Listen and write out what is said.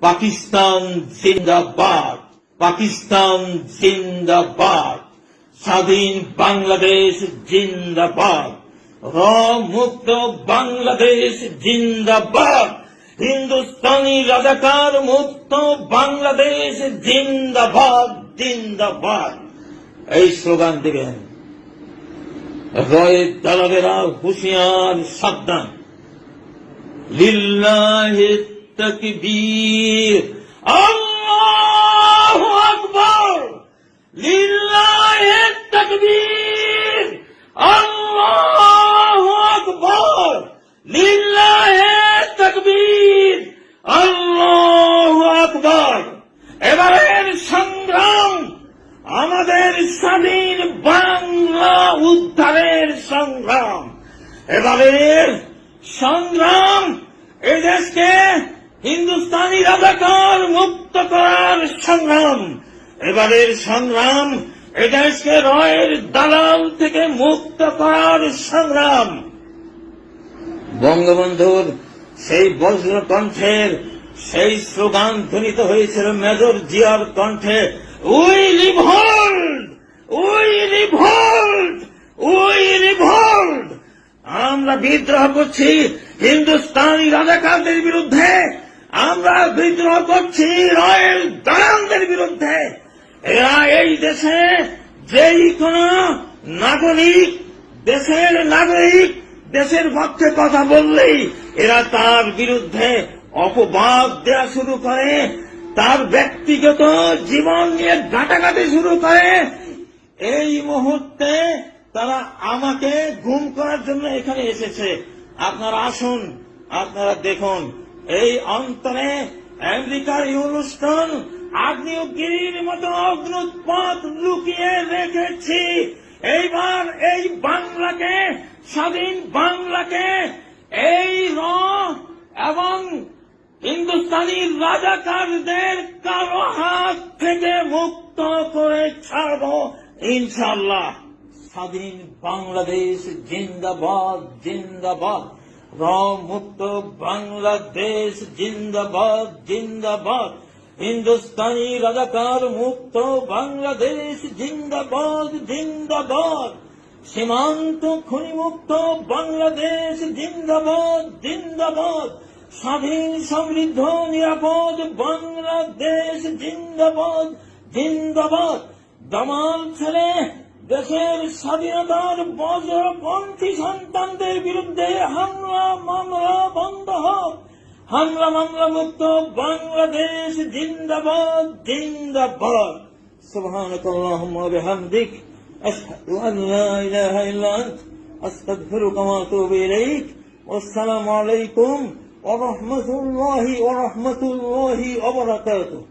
পাকিস্তান জিন্দাবাদ পাকিস্তান জিন্দাবাদ, স্বাধীন বাংলাদেশ জিন্দাবাদ র মুক্ত বাংলাদেশ জিন্দাবাদ, হিন্দুস্তানি রাজাকার মুক্ত বাংলাদেশ জিন্দাবাদ জিন্দাবাদ। এই স্লোগান দিবেন। রয়ের দালালেরা হুঁশিয়ার সাবধান। লিল্লাহি তাকবীর আল্লাহু আকবার। লিল্লাহি তাকবীর। আল্লাহু আকবার। লিল্লাহি তকবীর। আল্লাহু আকবার। এবারের সংগ্রাম আমাদের স্বাধীন বাংলা উদ্ধারের সংগ্রাম। এবারের সংগ্রাম এই দেশকে হিন্দুস্তানি রাজাকার মুক্ত করার সংগ্রাম। এবারের সংগ্রাম এই দেশকে রয়ের দালাল থেকে মুক্ত করার সংগ্রাম। বঙ্গবন্ধুর সেই বজ্র কণ্ঠের সেই স্লোগান ধ্বনিত হয়েছিল মেজর জিয়ার কণ্ঠে, we revolt! We revolt! We revolt! আমরা বিদ্রোহ করছি হিন্দুস্তানি রাজাকারদের বিরুদ্ধে। আমরা বিদ্রোহ করছি রয়েল দালালদের বিরুদ্ধে। এরা এই দেশে যেই কোন নাগরিক, দেশের নাগরিক, দেশের পক্ষে কথা বললেই এরা তার বিরুদ্ধে অপবাদ দেওয়া শুরু করে, তার ব্যক্তিগত জীবন নিয়ে ঘাটাঘাটি শুরু করে। এই মুহূর্তে তারা আমাকে গুম করার জন্য এখানে এসেছে। আপনারা আসুন, আপনারা দেখুন। এই অন্তরে আমেরিকার ইউনুস্টন আগ্নেয়গিরির মতো অগ্নুৎপাত লুকিয়ে রেখেছি। এইবার এই বাংলাকে, স্বাধীন বাংলাকে, এই র এবং হিন্দুস্তানি রাজাকারদের কারও হাত থেকে মুক্ত করে ছাড়ব ইনশাল্লাহ স্বাধীন বাংলাদেশ জিন্দাবাদ জিন্দাবাদ। মুক্ত বাংলাদেশ জিন্দাবাদ জিন্দাবাদ হিন্দুস্তানি রাজাকার মুক্ত বাংলাদেশ জিন্দাবাদ জিন্দাবাদ সীমান্ত খনি মুক্ত বাংলাদেশ জিন্দাবাদ জিন্দাবাদ স্বাধীন সমৃদ্ধ নিরাপদ বাংলাদেশ জিন্দাবাদ জিন্দাবাদ দামাল ছেলে দেশের স্বাধীনতার বজ্রপন্থী সন্তানদের বিরুদ্ধে হামলা মামলা বন্ধ হোক হামলা মামলা মুক্ত বাংলাদেশ জিন্দাবাদ জিন্দাবাদ سبحانك اللهم وبحمدك أشهد أن لا إله إلا أنت أستغفرك وأتوب إليك والسلام عليكم ورحمة الله ورحمة الله وبركاته